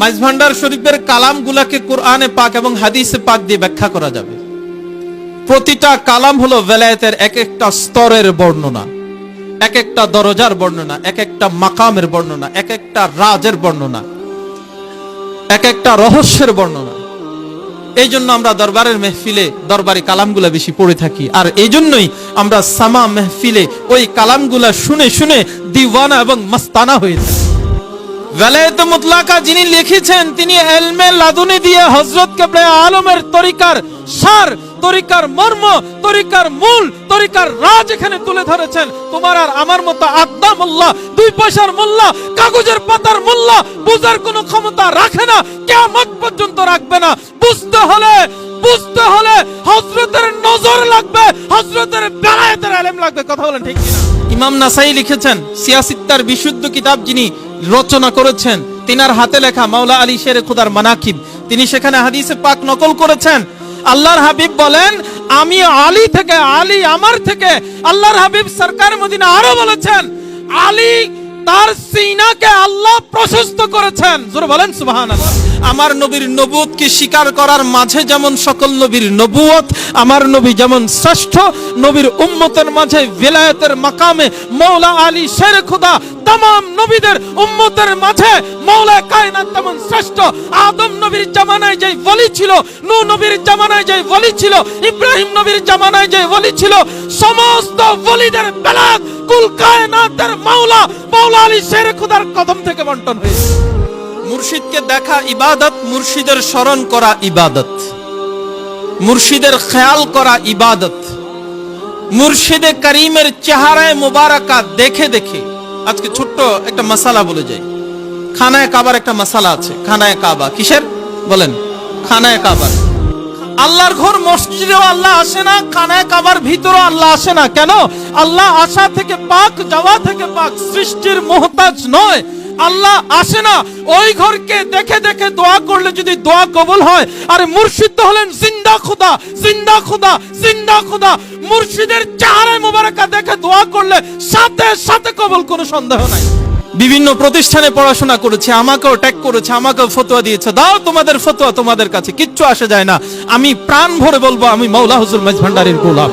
মাইজভান্ডার শরীফের কালাম গুলাকে কোরআনে পাক এবং হাদিসে পাক দিয়ে ব্যাখ্যা করা যাবে। প্রতিটা কালাম হলো বেলায়েতের এক একটা স্তরের বর্ণনা এক একটা দরজার বর্ণনা এক একটা মাকামের বর্ণনা এক একটা রাজের বর্ণনা এক একটা রহস্যের বর্ণনা। এই জন্য আমরা দরবারের মেহফিলে দরবারি কালামগুলা বেশি পড়ে থাকি আর এই জন্যই আমরা সামা মেহফিলে ওই কালামগুলা শুনে শুনে দিওয়ানা এবং মস্তানা হয়ে মুতলাকা যিনি লিখেছেন, তিনি এলমে লাদুনি দিয়ে হযরত কেবলা আলমের তরিকার সার, তরিকার মর্ম, তরিকার মূল, তরিকার রাজ এখানে তুলে ধরেছেন। তোমার আর আমার মতো আদা মোল্লা, দুই পয়সার মোল্লা, কাগজের পাতার মোল্লা বুঝার কোনো ক্ষমতা রাখে না, কিয়ামত পর্যন্ত রাখবে না। বুঝতে হলে বুঝতে হলে হযরতের নজর লাগবে, হযরতের বেলায়েতের আলেম লাগবে। কথা বলেন ঠিক ইমাম নাসাই লিখেছেন, সিয়াসিত্তার বিশুদ্ধ কিতাব যিনি রচনা করেছেন। তিনার হাতে লেখা মাওলা আলী শের খুদার মানাকিব। তিনি সেখানে হাদিসে পাক নকল করেছেন। আল্লাহর হাবিব বলেন, আমি আলী থেকে, আলী আমার থেকে, আল্লাহর হাবিব সরকার মদিনা আরও বলেছেন, আলী তার সিনাকে আল্লাহ প্রশস্ত করেছেন। জোরে বলেন, সুবহানাল্লাহ। আমার নবীর নবুয়তকে স্বীকার করার মাঝে যেমন সকল নবীর নবুয়ত, আমার নবী যেমন শ্রেষ্ঠ, নবীর উম্মতের মাঝে বেলায়েতের মাকামে মৌলা আলী শের খুদা তাম নবীদের উম্মতের মাঝে মৌলা কায়নাত তেমন শ্রেষ্ঠ। আদম নবীর জামানায় যে বলি ছিল, নূহ নবীর জামানায় যে বলি ছিল, ইব্রাহিম নবীর জামানায় যে বলি ছিল, সমস্ত বলিদের বেলায়েত কুল কায়নাতের মাওলা মাওলা আলী শের খুদার কদম থেকে বন্টন হয়েছে। মুর্শিদকে দেখা ইবাদত, মুর্শিদের স্মরণ করা ইবাদত। মুর্শিদের খেয়াল করা ইবাদত। মুর্শিদে করিমের চেহারায় মুবারাকা দেখে দেখে। আজকে ছোট্ট একটা মশালা বলে যাই। খানায় কাবার একটা মশালা আছে। খানায় কাবা। কিসের? বলেন। খানায় কাবার। আল্লাহর ঘর মসজিদেও আল্লাহ আসে না, খানায় কাবার ভিতরেও আল্লাহ আসে না। কেন? আল্লাহ আসা থেকে পাক, যাওয়া থেকে পাক, সৃষ্টির মোহতাজ নয়। আল্লাহ আসে না। ওই ঘরকে দেখে দেখে দোয়া করলে যদি দোয়া কবুল হয়, আর মুর্শিদ তো হলেন জিন্দা খুদা জিন্দা খুদা জিন্দা খুদা। মুর্শিদের চেহারায় মোবারকা দেখে দোয়া করলে সাথে সাথে কবল, কোনো সন্দেহ নাই। বিভিন্ন প্রতিষ্ঠানে পড়াশোনা করেছে, আমাকেও ট্যাগ করেছে, আমাকেও ফতোয়া দিয়েছে। দাও তোমাদের ফতোয়া তোমাদের কাছে, কিচ্ছু আসে যায় না। আমি প্রাণ ভরে বলব, আমি মৌলা হুজুর মেজ ভান্ডারির গোলাম।